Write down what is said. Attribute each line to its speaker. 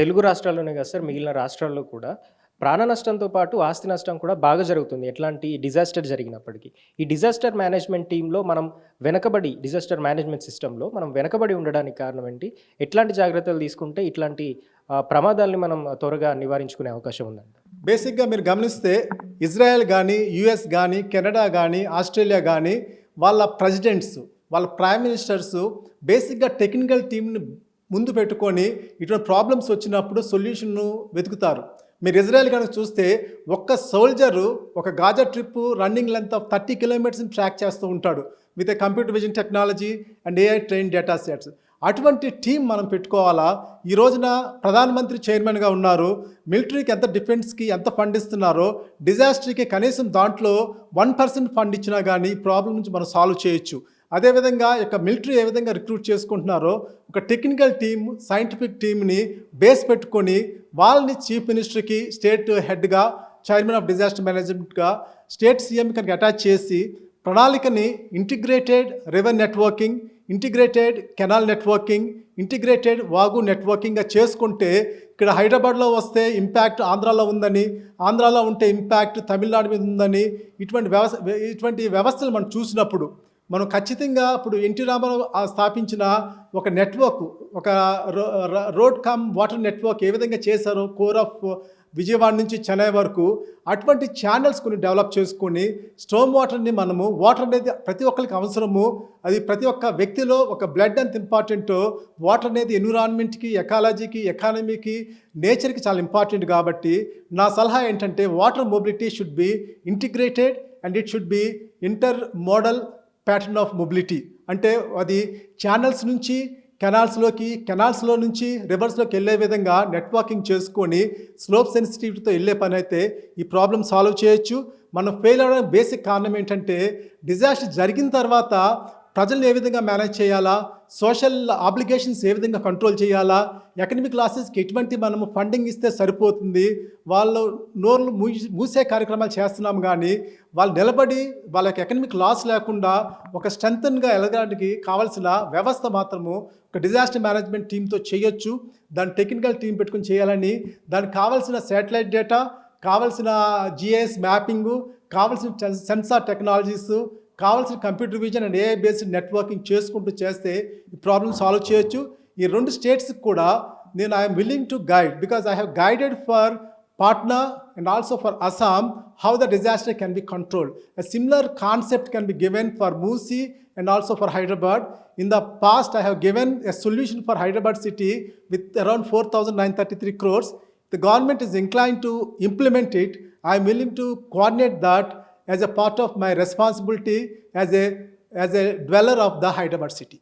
Speaker 1: తెలుగు రాష్ట్రాల్లోనే కాదు సార్ మిగిలిన రాష్ట్రాల్లో కూడా ప్రాణ నష్టంతో పాటు ఆస్తి నష్టం కూడా బాగా జరుగుతుంది. ఎట్లాంటి డిజాస్టర్ జరిగినప్పటికీ. ఈ డిజాస్టర్ మేనేజ్మెంట్ టీంలో మనం వెనకబడి డిజాస్టర్ మేనేజ్మెంట్ సిస్టంలో మనం వెనకబడి ఉండడానికి కారణం ఏంటి? ఎట్లాంటి జాగ్రత్తలు తీసుకుంటే ఇట్లాంటి ప్రమాదాల్ని మనం త్వరగా నివారించుకునే అవకాశం ఉందండి.
Speaker 2: బేసిక్గా మీరు గమనిస్తే ఇజ్రాయెల్ కానీ యుఎస్ కానీ కెనడా కానీ ఆస్ట్రేలియా కానీ వాళ్ళ ప్రెసిడెంట్స్ వాళ్ళ ప్రైమ్ మినిస్టర్స్ బేసిక్గా టెక్నికల్ టీంని ముందు పెట్టుకొని ఇటువంటి ప్రాబ్లమ్స్ వచ్చినప్పుడు సొల్యూషన్ను వెతుకుతారు. మీరు ఇజ్రాయెల్ కనుక చూస్తే ఒక్క సోల్జరు ఒక Gaza strip running length of thirty కిలోమీటర్స్ని track చేస్తూ ఉంటాడు. With a computer vision technology and AI train data sets అటువంటి టీం మనం పెట్టుకోవాలా? ఈ రోజున ప్రధానమంత్రి చైర్మన్గా ఉన్నారు. మిలిటరీకి ఎంత డిఫెన్స్కి ఎంత ఫండ్ ఇస్తున్నారో డిజాస్టర్కి కనీసం దాంట్లో వన్ పర్సెంట్ ఫండ్ ఇచ్చినా కానీ ఈ ప్రాబ్లం నుంచి మనం సాల్వ్ చేయొచ్చు. అదేవిధంగా యొక్క మిలిటరీ ఏ విధంగా రిక్రూట్ చేసుకుంటున్నారో ఒక టెక్నికల్ టీమ్ సైంటిఫిక్ టీమ్ని బేస్ పెట్టుకొని వాళ్ళని చీఫ్ మినిస్టర్కి స్టేట్ హెడ్గా చైర్మన్ ఆఫ్ డిజాస్టర్ మేనేజ్మెంట్గా స్టేట్ సీఎం కనుక అటాచ్ చేసి ప్రణాళికని integrated river networking integrated canal networking integrated వాగు నెట్వర్కింగ్గా చేసుకుంటే ఇక్కడ హైదరాబాద్లో వస్తే ఇంపాక్ట్ ఆంధ్రాలో ఉందని ఆంధ్రాలో ఉంటే ఇంపాక్ట్ తమిళనాడు మీద ఉందని ఇటువంటి వ్యవస్థ ఇటువంటి వ్యవస్థలు మనం చూసినప్పుడు మనం ఖచ్చితంగా ఇప్పుడు ఎన్టీ రామారావు స్థాపించిన ఒక నెట్వర్క్ ఒక రో- రోడ్ కమ్ వాటర్ నెట్వర్క్ ఏ విధంగా చేశారో కోర్ ఆఫ్ విజయవాడ నుంచి చెన్నై వరకు అటువంటి ఛానల్స్ కొన్ని డెవలప్ చేసుకొని స్టోమ్ వాటర్ని మనము వాటర్ అనేది ప్రతి ఒక్కరికి అవసరము. అది ప్రతి ఒక్క వ్యక్తిలో ఒక బ్లడ్ అంత ఇంపార్టెంట్ వాటర్ అనేది ఎన్విరాన్మెంట్కి ఎకాలజీకి ఎకానమీకి నేచర్కి చాలా ఇంపార్టెంట్ కాబట్టి నా సలహా ఏంటంటే water mobility should be integrated and it should be inter modal pattern of mobility అంటే అది ఛానల్స్ నుంచి కెనాల్స్లోకి కెనాల్స్లో నుంచి రివర్స్లోకి వెళ్ళే విధంగా నెట్వర్కింగ్ చేసుకొని స్లోప్ సెన్సిటివిటీతో వెళ్ళే పని అయితే ఈ ప్రాబ్లం సాల్వ్ చేయొచ్చు. మనం ఫెయిల్ అవ్వడానికి బేసిక్ కారణం ఏంటంటే డిజాస్టర్ జరిగిన తర్వాత ప్రజల్ని ఏ విధంగా మేనేజ్ చేయాలా? సోషల్ ఆబ్లిగేషన్స్ ఏ విధంగా కంట్రోల్ చేయాలా? ఎకనమిక్ లాసెస్కి ఎటువంటి మనము ఫండింగ్ ఇస్తే సరిపోతుంది? వాళ్ళు నోర్లు మూసి మూసే కార్యక్రమాలు చేస్తున్నాం కానీ వాళ్ళు నిలబడి వాళ్ళకి ఎకనమిక్ లాస్ లేకుండా ఒక స్ట్రెంగ్తన్గా ఎలగడానికి కావాల్సిన వ్యవస్థ మాత్రము ఒక డిజాస్టర్ మేనేజ్మెంట్ టీంతో చేయొచ్చు. దాని టెక్నికల్ టీం పెట్టుకుని చేయాలని. దానికి కావాల్సిన శాటిలైట్ డేటా కావాల్సిన జిఐఎస్ మ్యాపింగు కావాల్సిన సెన్సార్ టెక్నాలజీస్ కావాల్సిన computer vision and AI based networking చేసుకుంటూ చేస్తే ఈ ప్రాబ్లమ్ సాల్వ్ చేయొచ్చు ఈ రెండు స్టేట్స్కి కూడా నేను I am willing to guide because I have guided for Patna and also for Assam how the disaster can be controlled. A similar concept can be given for Musi and also for Hyderabad. In the past, I have given a solution for Hyderabad city with around 4,933 crores. The government is inclined to implement it. I am willing to coordinate that as a part of my responsibility as a, as a dweller of the Hyderabad city.